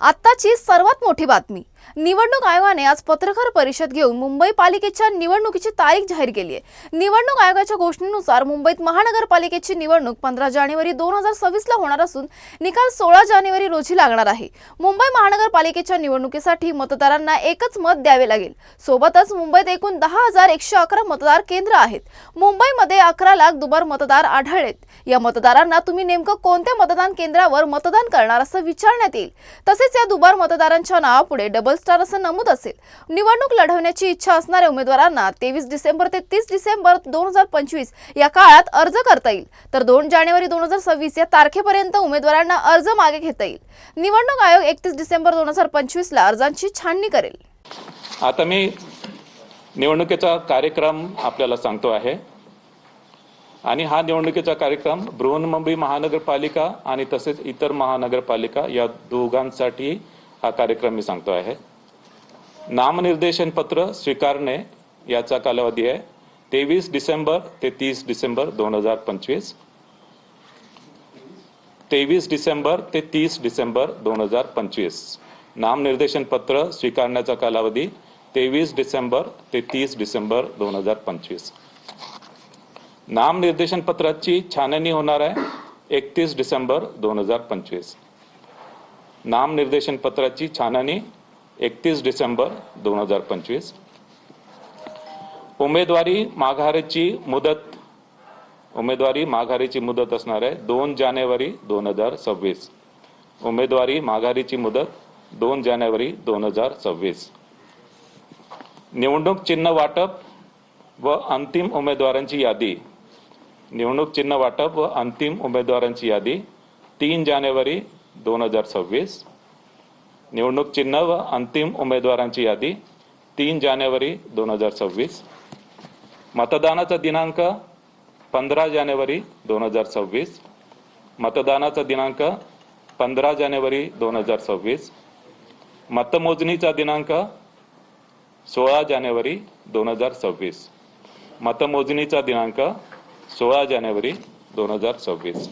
आत्ताची सर्वात मोठी बातमी. निवडणूक आयोगाने आज पत्रकार परिषद घेऊन मुंबई पालिकेच्या निवडणुकीची तारीख जाहीर केली आहे. निवडणूक आयोगाच्या घोषणेनुसार मुंबईत महानगरपालिकेची निवडणूक पंधरा जानेवारी दोन हजार सव्वीसला होणार असून निकाल सोळा जानेवारी रोजी लागणार आहे. मुंबई महानगरपालिकेच्या निवडणुकीसाठी मतदारांना एकच मत द्यावे लागेल. सोबतच मुंबईत एकूण दहा हजार एकशे अकरा मतदार केंद्र आहेत. मुंबईमध्ये अकरा लाख दुबार मतदार आढळलेत. या मतदारांना तुम्ही नेमकं कोणत्या मतदान केंद्रावर मतदान करणार असं विचारण्यात येईल. तसेच या दुबार मतदारांच्या नावापुढे डबल स्टार असं नमूद असेल. निवडणूक लढवण्याची इच्छा असणाऱ्या उमेदवारांना तेवीस डिसेंबर ते तीस डिसेंबर दोन हजार पंचवीस या काळात अर्ज करता येईल. तर दोन जानेवारी दोन हजार सव्वीस या तारखेपर्यंत उमेदवारांना अर्ज मागे घेता येईल. निवडणूक आयोग एकतीस डिसेंबर दोन हजार पंचवीसला अर्जांची छाननी करेल. आता मी निवडणुकीचा कार्यक्रम आपल्याला सांगतो आहे. आणि हा निवडणुकीचा कार्यक्रम बृहन्मुंबई महानगरपालिका आणि तसेच इतर महानगरपालिका या दोघांसाठी हा कार्यक्रम मी सांगतो आहे. नामनिर्देशन पत्र स्वीकारणे याचा कालावधी आहे. तेवीस डिसेंबर ते तीस डिसेंबर दोन हजार पंचवीस. तेवीस डिसेंबर ते तीस डिसेंबर दोन हजार पंचवीस. नामनिर्देशन पत्र स्वीकारण्याचा कालावधी तेवीस डिसेंबर ते तीस डिसेंबर दोन हजार पंचवीस. नामनिर्देशन पत्राची छाननी होणार आहे एकतीस डिसेंबर दोन हजार पंचवीस. नामनिर्देशन पत्राची छाननी एकतीस डिसेंबर दोन हजार पंचवीस. उमेदवारी माघारीची मुदत उमेदवारी माघारीची मुदत असणार आहे दोन जानेवारी दोन हजार सव्वीस. उमेदवारी माघारीची मुदत दोन जानेवारी दोन हजार सव्वीस. निवडणूक चिन्ह वाटप व अंतिम उमेदवारांची यादी. निवडणूक चिन्ह वाटप व अंतिम उमेदवारांची यादी तीन जानेवारी दोन हजार सव्वीस. निवडणूक चिन्ह व अंतिम उमेदवारांची यादी तीन जानेवारी दोन हजार सव्वीस. मतदानाचा दिनांक पंधरा जानेवारी दोन हजार सव्वीस. मतदानाचा दिनांक पंधरा जानेवारी दोन हजार सव्वीस. मतमोजणीचा दिनांक सोळा जानेवारी दोन हजार सव्वीस. मतमोजणीचा दिनांक सोळा जानेवारी दोन हजार सव्वीस.